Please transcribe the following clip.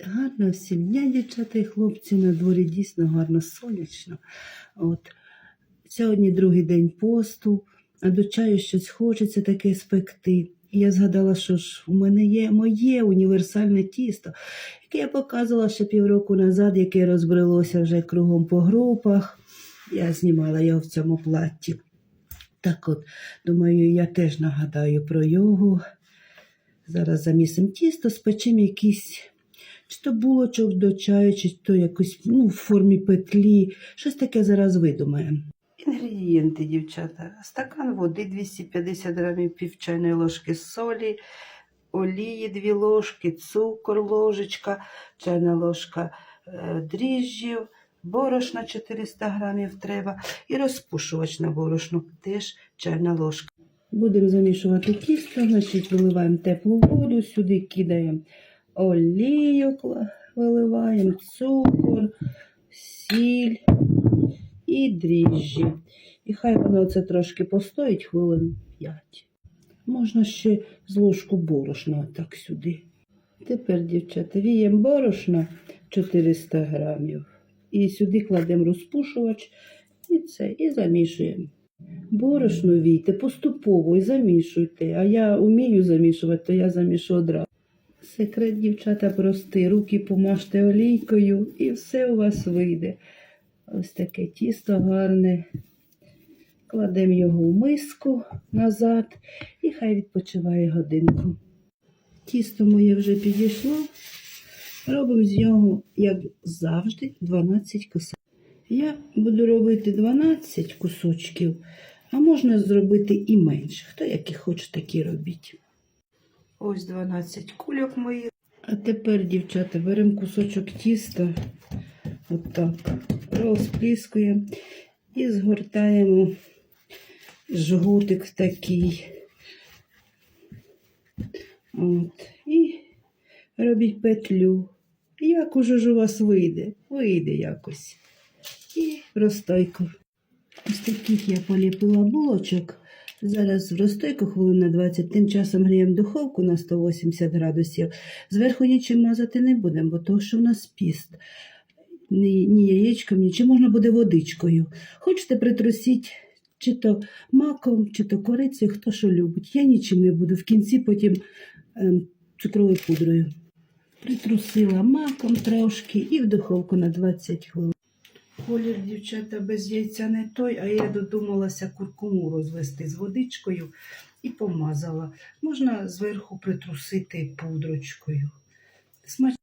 Гарно всім дня, дівчата і хлопці, на дворі дійсно гарно сонячно. От. Сьогодні другий день посту, а до чаю щось хочеться таке спекти. І я згадала, що ж у мене є моє універсальне тісто, яке я показувала ще півроку назад, яке розбрелося вже кругом по групах. Я знімала його в цьому платі. Так от, думаю, я теж нагадаю про його. Зараз замісимо тісто, спечемо якісь чи то булочок до чаю, чи то якось ну, в формі петлі. Щось таке зараз видумаємо. Інгредієнти, дівчата. Стакан води 250 грамів пів чайної ложки солі, олії 2 ложки, цукор ложечка, чайна ложка е, дріжджів, борошна 400 грамів треба і розпушувач на борошно теж чайна ложка. Будемо замішувати тісто, значить виливаємо теплу воду, сюди кидаємо олію, виливаємо цукор, сіль і дріжджі. І хай воно це трошки постоїть хвилин 5. Можна ще з ложку борошна так сюди. Тепер, дівчата, віємо борошна 400 грамів. І сюди кладемо розпушувач і це, і замішуємо. Борошно війте поступово і замішуйте. А я вмію замішувати, то я замішу одразу. Секрет, дівчата, простий. Руки помажте олійкою і все у вас вийде. Ось таке тісто гарне. Кладемо його в миску назад і хай відпочиває годинку. Тісто моє вже підійшло. Робимо з нього, як завжди, 12 кусочків. Я буду робити 12 кусочків, а можна зробити і менше. Хто які хоче, такі робіть. Ось 12 кульок моїх. А тепер, дівчата, беремо кусочок тіста, отак, розпліскуємо і згортаємо жгутик такий. От. І робіть петлю. Як уже ж у вас вийде? Вийде якось. І в розстойку. Ось таких я поліпила булочок. Зараз в розстойку хвилин на 20, тим часом гріємо духовку на 180 градусів. Зверху нічим мазати не будемо, бо то, що в нас піст. Ні, ні яєчком, ні, чи можна буде водичкою. Хочете притрусіть чи то маком, чи то корицею, хто що любить. Я нічим не буду. В кінці потім ем, цукровою пудрою. Притрусила маком трошки і в духовку на 20 хвилин. Колір, дівчата, без яйця не той, а я додумалася куркуму розвести з водичкою і помазала. Можна зверху притрусити пудрочкою. Смач...